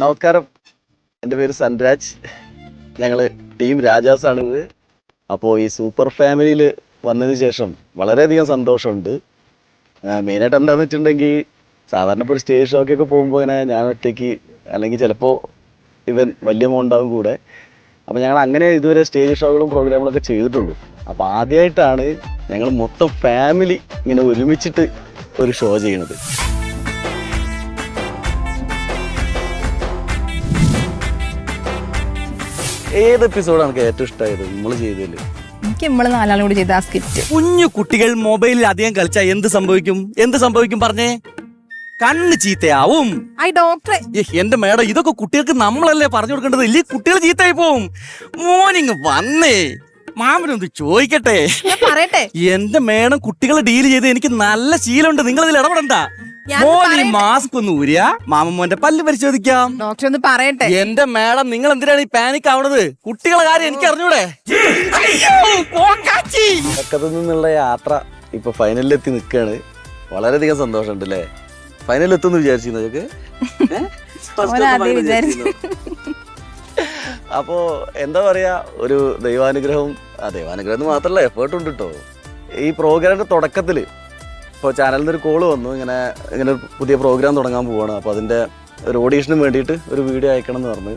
നമസ്കാരം. എന്റെ പേര് സൻരാജ്. ഞങ്ങൾ ടീം രാജാസ് ആണ് അപ്പോൾ ഈ സൂപ്പർ ഫാമിലിയിൽ വന്നതിന് ശേഷം വളരെയധികം സന്തോഷമുണ്ട്. മെയിനായിട്ട് എന്താണെന്ന് വെച്ചിട്ടുണ്ടെങ്കിൽ സാധാരണ ഇപ്പോൾ സ്റ്റേജ് ഷോക്കൊക്കെ പോകുമ്പോൾ ഇങ്ങനെ ഞാൻ ഒറ്റയ്ക്ക് അല്ലെങ്കിൽ ചിലപ്പോൾ ഇവൻ വലിയ മോണ്ടാവും കൂടെ. അപ്പോൾ ഞങ്ങൾ അങ്ങനെ ഇതുവരെ സ്റ്റേജ് ഷോകളും പ്രോഗ്രാമുകളൊക്കെ ചെയ്തിട്ടുള്ളൂ. അപ്പോൾ ആദ്യമായിട്ടാണ് ഞങ്ങൾ മൊത്തം ഫാമിലി ഇങ്ങനെ ഒരുമിച്ചിട്ട് ഒരു ഷോ ചെയ്യണത്. ഏത് എപ്പിസോഡാണ് എനിക്ക് ഏറ്റവും ഇഷ്ടമായത് നമ്മൾ ചെയ്തതിൽ എനിക്ക് നമ്മൾ നാലാളും കൂടി ചെയ്ത ആ സ്കിറ്റ് കുഞ്ഞു കുട്ടികൾ മൊബൈലിൽ അധികം കളിച്ചാൽ എന്ത് സംഭവിക്കും? എന്ത് സംഭവിക്കും പറഞ്ഞേ? കണ്ണ് ചീത്തയാവും. ഐ ഡോക്ടറെ. ഏ, എന്റെ മേഡം ഇതൊക്കെ കുട്ടികൾക്ക് നമ്മളല്ലേ പറഞ്ഞു കൊടുക്കേണ്ടത്? ഇല്ലേ കുട്ടികൾ ചീത്തയായി പോവും. മോർണിംഗ് വന്നേ. മാമനൊന്ന് ചോദിക്കട്ടെ. ഞാൻ പറയട്ടെ. എന്റെ മേഡം കുട്ടികളെ ഡീൽ ചെയ്ത് എനിക്ക് നല്ല ശീലമുണ്ട്. നിങ്ങൾ ഇതിൽ ഇടപെടണ്ട. മോൻ ഈ. മാസ്ക് ഒന്ന് ഊരിയ. പല്ല് പരിശോധിക്കാം. ഡോക്ടർ ഒന്ന് പറയട്ടെ. എന്റെ മേഡം നിങ്ങൾ എന്തിനാണ് ഈ പാനിക് ആവണത്? കുട്ടികളെ കാര്യം എനിക്ക് അറിഞ്ഞൂടെ? പക്കത്തു നിന്നുള്ള യാത്ര ഇപ്പൊ ഫൈനലിലെത്തി നിൽക്കുകയാണ് വളരെയധികം സന്തോഷമുണ്ട് അല്ലേ ഫൈനലിൽ എത്തുമെന്ന് വിചാരിച്ചിരുന്നു നിങ്ങൾക്ക് വിചാരിച്ചു. അപ്പോ എന്താ പറയാ ഒരു ദൈവാനുഗ്രഹം ആ ദൈവാനുഗ്രഹം മാത്രല്ല എഫേർട്ട് ഉണ്ട് കേട്ടോ ഈ പ്രോഗ്രാമിന്റെ തുടക്കത്തിൽ ഇപ്പോൾ ചാനലിൽ നിന്ന് ഒരു കോൾ വന്നു. ഇങ്ങനെ ഇങ്ങനെ ഒരു പുതിയ പ്രോഗ്രാം തുടങ്ങാൻ പോവാണ്. അപ്പോൾ അതിന്റെ ഒരു ഓഡീഷന് വേണ്ടിയിട്ട് ഒരു വീഡിയോ അയക്കണം എന്ന് പറഞ്ഞു.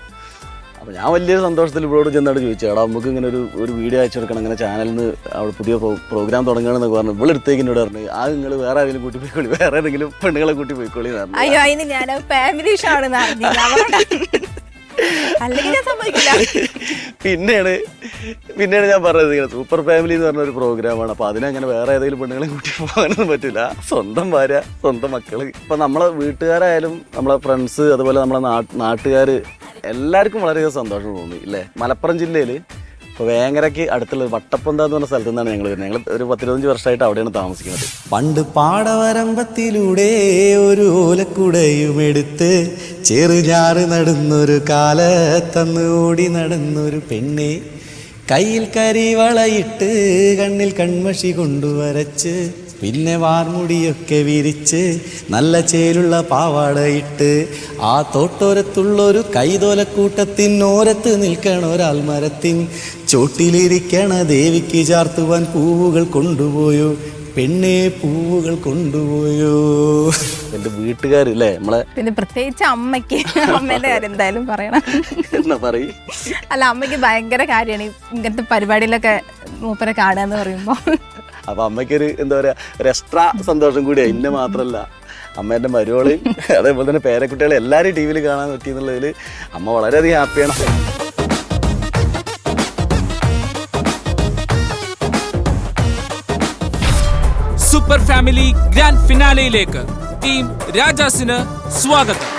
അപ്പോൾ ഞാൻ വലിയൊരു സന്തോഷത്തിൽ ഇവളോട് ചെന്നാണ് ചോദിച്ചത് എടാ നമുക്ക് ഇങ്ങനെ ഒരു ഒരു വീഡിയോ അയച്ചു കൊടുക്കണം. ഇങ്ങനെ ചാനലിൽ നിന്ന് അവിടെ പുതിയ പ്രോഗ്രാം തുടങ്ങണമെന്നൊക്കെ പറഞ്ഞു. ഇവളെടുത്തേക്ക് എന്നോട് പറഞ്ഞു ആ നിങ്ങൾ വേറെ ആരെങ്കിലും കൂട്ടി പോയിക്കോളി. വേറെ ഏതെങ്കിലും പെണ്ണുങ്ങളെ കൂട്ടി പോയിക്കോളി പറഞ്ഞു. അയ്യോ അതിന് ഞാൻ ഫാമിലി ഷോ ആണ്. അല്ലെങ്കിൽ ഞാൻ സമ്മതിക്കില്ല. പിന്നെയാണ് പിന്നെയാണ് ഞാൻ പറഞ്ഞത് ഇങ്ങനെ സൂപ്പർ ഫാമിലി എന്ന് പറഞ്ഞ ഒരു പ്രോഗ്രാമാണ് അപ്പൊ അതിനങ്ങനെ വേറെ ഏതെങ്കിലും പെണ്ണുങ്ങളെ കൂട്ടി പോകാനൊന്നും പറ്റില്ല. സ്വന്തം ഭാര്യ സ്വന്തം മക്കൾ. ഇപ്പൊ നമ്മളെ വീട്ടുകാരായാലും നമ്മളെ ഫ്രണ്ട്സ് അതുപോലെ നമ്മളെ നാട്ടുകാർ എല്ലാവർക്കും വളരെയധികം സന്തോഷം തോന്നി ഇല്ലേ? മലപ്പുറം ജില്ലയിൽ ഇപ്പോൾ വേങ്ങരയ്ക്ക് അടുത്തുള്ള വട്ടപ്പന്ത എന്ന് പറഞ്ഞ സ്ഥലത്തു നിന്നാണ് ഞങ്ങൾ വരുന്നത്. ഞങ്ങൾ ഒരു പത്തിരുപത്തഞ്ച് വർഷമായിട്ട് അവിടെയാണ് താമസിക്കുന്നത്. പണ്ട് പാടവരമ്പത്തിലൂടെ ഒരു ഓലക്കുടയും എടുത്ത് ചെറുചാറ് നടന്നൊരു കാലത്തന്ന് ഓടി നടന്നൊരു പെണ്ണെ കയ്യിൽ കരിവളയിട്ട് കണ്ണിൽ കൺമഷി കൊണ്ടുവരച്ച് പിന്നെ വാർമുടിയൊക്കെ വിരിച്ച് നല്ല ചേലുള്ള പാവാടയിട്ട് ആ തോട്ടോരത്തുള്ളൊരു കൈതോലക്കൂട്ടത്തിനോരത്ത് നിൽക്കണ ഒരാൾ മരത്തിൻ ചോട്ടിലിരിക്കണ ദേവിക്ക് ചാർത്തുവാൻ പൂവുകൾ കൊണ്ടുപോയോ? പെണ്ണെ പൂവുകൾ കൊണ്ടുപോയോ? എന്റെ വീട്ടുകാരില്ലേ? നമ്മളെ പിന്നെ പ്രത്യേകിച്ച് അമ്മയ്ക്ക് അമ്മേന്റെ കാര്യം എന്തായാലും പറയണം. എന്നാ പറയും? അല്ല അമ്മയ്ക്ക് ഭയങ്കര കാര്യമാണ്. ഇങ്ങനത്തെ പരിപാടിയിലൊക്കെ മൂപ്പരെ കാണുക എന്ന് പറയുമ്പോ. അപ്പൊ അമ്മയ്ക്കൊരു എന്താ പറയുക ഒരു എക്സ്ട്രാ സന്തോഷം കൂടിയാ. എന്നെ മാത്രല്ല. അമ്മേന്റെ മരുവളെയും അതേപോലെ തന്നെ പേരക്കുട്ടികളെ എല്ലാവരും ടി വിയിൽ കാണാൻ പറ്റി അമ്മ വളരെയധികം ഹാപ്പിയാണ്. സൂപ്പർ ഫാമിലി ഗ്രാൻഡ് ഫിനാലയിലേക്ക് ടീം രാജാസിന് സ്വാഗതം.